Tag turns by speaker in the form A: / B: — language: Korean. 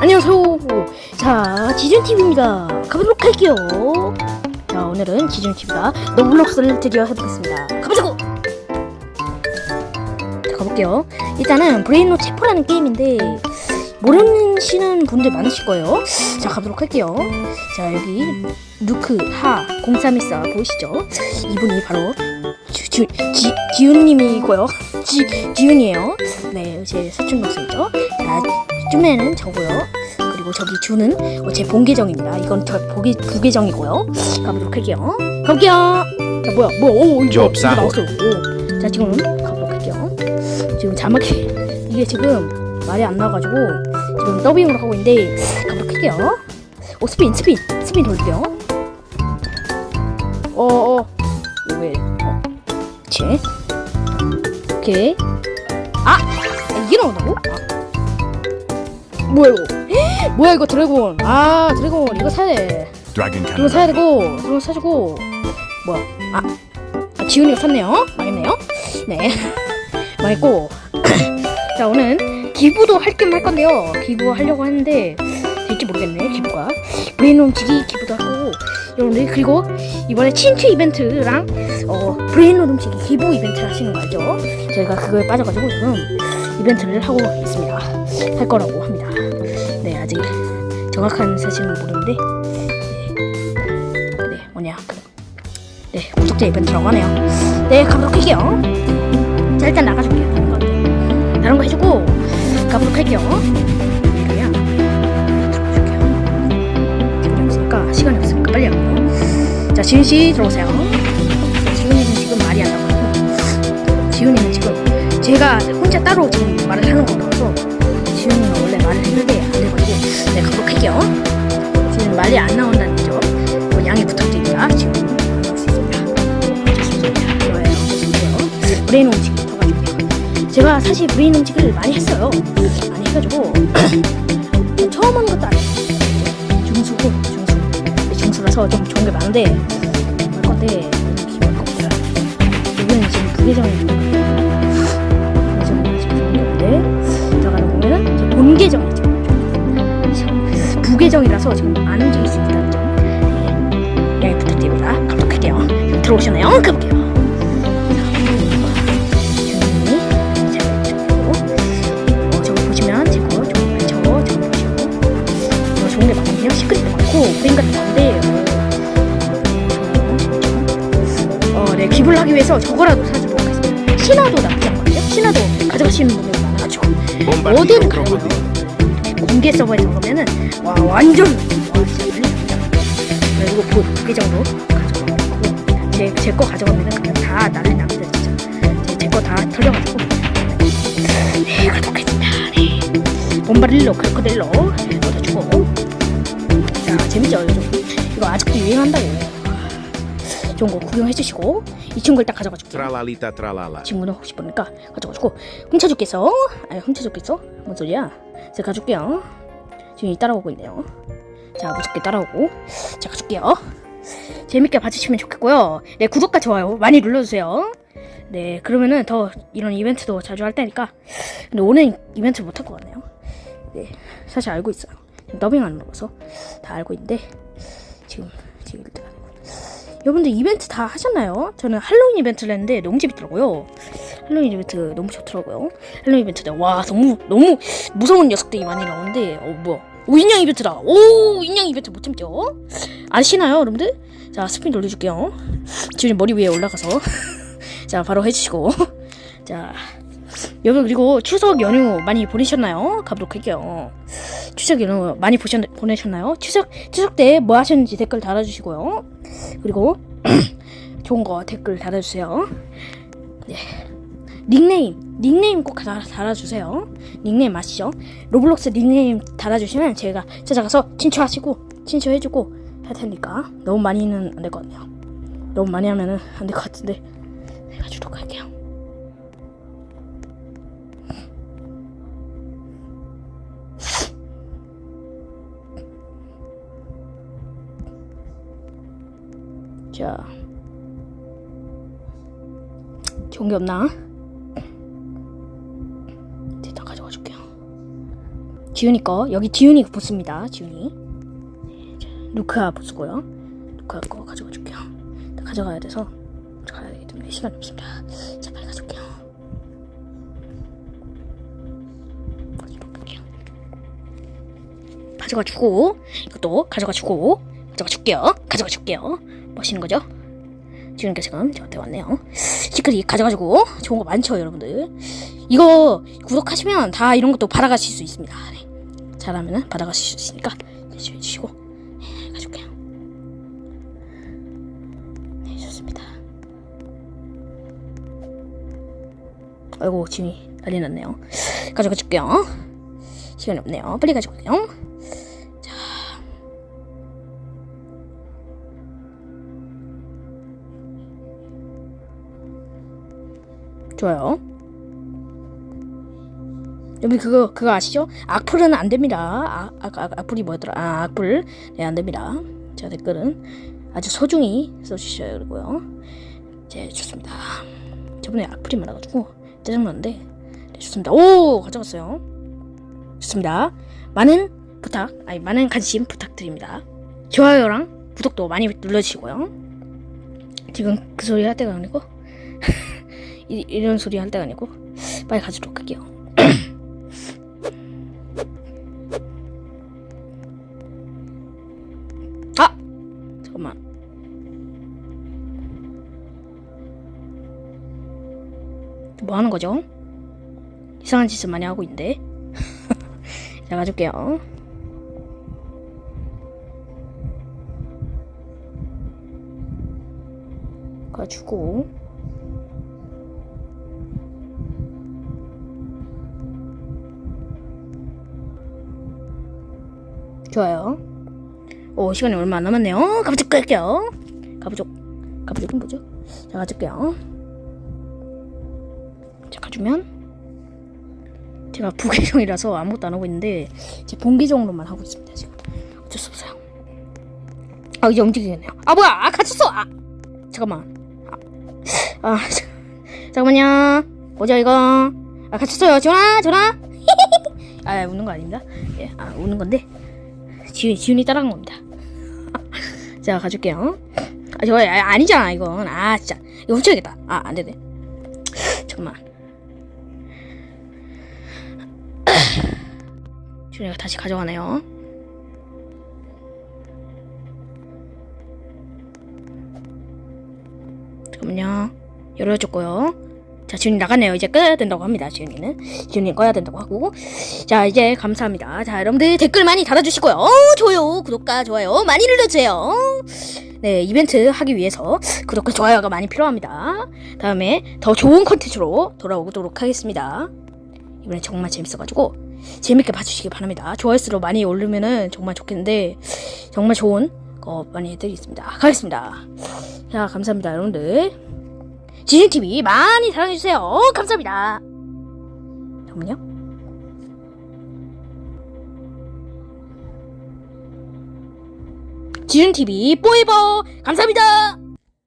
A: 안녕하세요. 자, 지준TV입니다. 가보도록 할게요. 자, 오늘은 지준TV가 노블록스를 드디어 해보겠습니다. 가보자고! 자, 가볼게요. 일단은 브레인로 체포라는 게임인데, 모르시는 분들 많으실 거예요. 자, 가보도록 할게요. 자, 여기, 루크, 하, 0314 보이시죠? 이분이 바로, 주, 주, 지, 지훈님이고요. 지, 지훈이에요. 네, 제 사촌 동생이죠. 자, 쭈매는 저고요. 그리고 저기 주는 어, 제 본계정입니다. 이건 저 보기 부계정이고요. 가보도록 할게요. 가볼게요. 자 뭐야 뭐 오, 이거. 나왔어. 오. 자 지금 가보도록 할게요. 지금 자막이 이게 지금 말이 안 나가지고 지금 더빙으로 하고 있는데 가보도록 할게요. 오 스핀 스핀 스핀 돌릴게요. 어어 왜? 어. 그치? 오케이. 아 이게 나온다고? 아. 뭐야 이거? 헉, 뭐야 이거 드래곤? 아 드래곤 이거 사야 돼.
B: Dragon
A: 이거 사야
B: Canada.
A: 되고 이거 사주고 뭐야? 아, 아 지훈이가 샀네요. 망했네요. 네, 망했고 자 오늘 기부도 할 겸 할 건데요. 기부 하려고 하는데 될지 모르겠네 기부가 브레인 훔치기 기부도 하고 여러분들 그리고 이번에 친추 이벤트랑 어 브레인 훔치기 기부 이벤트 하시는 거 알죠? 저희가 그거에 빠져가지고 지금 이벤트를 하고 있습니다. 할 거라고 합니다. 정확한 사실은 모르는데 네, 네 뭐냐 네 구독자 이벤트라고 하네요. 네 가보도록 할게요. 자 일단 나가줄게요. 다른 거 해주고 가보도록 할게요. 그러면 들어가줄게요. 시간이 없으니까 시간이 없으니까 빨리 하고요. 자 지훈 씨 들어오세요. 자, 지훈이는 지금 말이 안 나가고 지훈이는 지금 제가 혼자 따로 지금 말을 하는 거라서 브레인 움직이 들어가줄게요. 제가 사실 브레인 움직이를 많이 했어요. 많이 해가지고 처음 하는 것도 아니에요. 중수고 중수. 중수라서 좀 좋은 게 많은데 할 건데 기분 겁니다. 이거는 지금 없는데 들어가다 보면은 이제 본계정이 지금 부계정이라서 지금 안 움직일 수 있다는 점 네, 양해 부탁드립니다. 가도록 할게요. 들어오셨나요? 가볼게요. 위해서 저거라도 사주도록 하겠습니다. 신화도 나쁘지 않거든요. 신화도 가져가시는 분들 많아가지고 어디를 가요? 공개 서버에 들어가면은 와 완전 와 진짜 난리 납니다. 그리고 보 부계정도 가져가고 제제 거 가져가면은 그냥 다 난리 납니다 진짜 제거 다 털려가지고 네 가져가겠습니다. 네 봄바릴로 크로코딜로 얻어주고 자 재밌죠 요즘 이거 아직도 유행한다고 좋은 거 구경해 주시고 이 친구를 딱 가져가 줄게요.
B: Tralalita tralala.
A: 친구는 혹시 모르니까 가져가지고 훔쳐줬겠어? 아니 훔쳐줬겠어? 뭔 소리야? 제가 가줄게요. 지금 따라오고 있네요. 자 무섭게 따라오고 제가 가줄게요. 재밌게 봐주시면 좋겠고요. 네 구독과 좋아요 많이 눌러주세요. 네 그러면은 더 이런 이벤트도 자주 할 테니까 근데 오늘 이벤트 못 할 것 같네요. 네 사실 알고 있어요. 더빙 안 눌러서 다 알고 있는데 지금 지금 일단 여러분들 이벤트 다 하셨나요? 저는 할로윈 이벤트를 했는데 너무 재밌더라고요. 할로윈 이벤트 너무 좋더라고요. 할로윈 이벤트 때와 너무 너무 무서운 녀석들이 많이 나오는데 어 뭐야? 오 인형 이벤트다. 오 인형 이벤트 못 참죠? 아시나요, 여러분들? 자 스핀 돌려줄게요. 지금 머리 위에 올라가서 자 바로 해주시고 자 여러분 그리고 추석 연휴 많이 보내셨나요? 가보도록 할게요. 추석 연휴 많이 보셨, 보내셨나요? 추석 추석 때 뭐 하셨는지 댓글 달아주시고요. 그리고 좋은 거 댓글 달아주세요. 네. 닉네임 닉네임 꼭 달, 달아주세요. 닉네임 아시죠? 로블록스 닉네임 달아주시면 제가 찾아가서 친추하시고 친추해주고 할 테니까 너무 많이는 안 될 것 같네요. 너무 많이 하면은 안 될 것 같은데 해가지도록 할게요. 자, 좋은 게 없나? 일단 가져가 줄게요. 지훈이 거 여기 지훈이 보스입니다. 지훈이 자, 루카 보스고요. 루카 거 가져가 줄게요. 나 가져가야 돼서 가야 되기 때문에 시간이 없습니다. 자 빨리 가져올게요. 가져가 주고 이것도 가져가 주고 가져가 줄게요. 가져가 줄게요. 멋있는 거죠? 지훈이가 지금 저한테 왔네요. 시크릿 가져가지고 좋은 거 많죠, 여러분들. 이거 구독하시면 다 이런 것도 받아가실 수 있습니다. 네. 잘하면은 받아가실 수 있으니까 열심히 해주시고 네, 가줄게요. 네, 좋습니다. 아이고 지훈이 난리 났네요. 가져가 줄게요. 시간이 없네요. 빨리 가져갈게요. 좋아요. 여러분 그거 그거 아시죠? 악플은 안 됩니다. 악, 악, 악, 악플이 뭐였더라? 아, 악플 네, 안 됩니다. 자 댓글은 아주 소중히 써주셔야 되고요. 네, 좋습니다. 저번에 악플이 많아가지고 짜증났는데 네, 좋습니다. 오 가져갔어요. 좋습니다. 많은 부탁, 아니 많은 관심 부탁드립니다. 좋아요랑 구독도 많이 눌러주시고요. 지금 그 소리 할 때가 아니고 이, 이런 소리 할 때가 아니고 빨리 가도록 할게요. 아 잠깐만. 뭐 하는 거죠? 이상한 짓을 많이 하고 있는데. 자 가줄게요. 가지고 좋아요. 오 시간이 얼마 안 남았네요. 가보적 끌게요. 가보적 가보적은 뭐죠? 자 가줄게요. 자 가주면 제가 부계정이라서 아무것도 안 하고 있는데 제 본계정으로만 하고 있습니다 지금 어쩔 수 없어요. 아 이제 움직이겠네요. 아 뭐야? 아 갇혔어. 아 잠깐만. 아, 아 자, 잠깐만요. 뭐죠 이거? 아 갇혔어요. 전화 전화. 아 웃는 거 아닙니다. 예, 아 웃는 건데 지훈 지훈이 따라간 겁니다. 자 가줄게요. 아 저거 아, 아니잖아 이건. 아 진짜 이거 훔쳐야겠다. 아 안 되네. 잠깐만. 지훈이가 다시 가져가네요. 잠깐만요. 열어줬고요. 자, 지훈이 나갔네요. 이제 꺼야 된다고 합니다. 지훈이는. 지훈이 꺼야 된다고 하고. 자, 이제 감사합니다. 자, 여러분들 댓글 많이 달아주시고요. 어, 좋아요, 구독과 좋아요 많이 눌러주세요. 네, 이벤트 하기 위해서 구독과 좋아요가 많이 필요합니다. 다음에 더 좋은 컨텐츠로 돌아오도록 하겠습니다. 이번에 정말 재밌어가지고 재밌게 봐주시기 바랍니다. 좋아요수로 많이 올리면은 정말 좋겠는데 정말 좋은 거 많이 해드리겠습니다. 가겠습니다. 자, 감사합니다, 여러분들. 지진TV 많이 사랑해주세요. 감사합니다. 잠깐만요. 지준TV 뽀에버 감사합니다.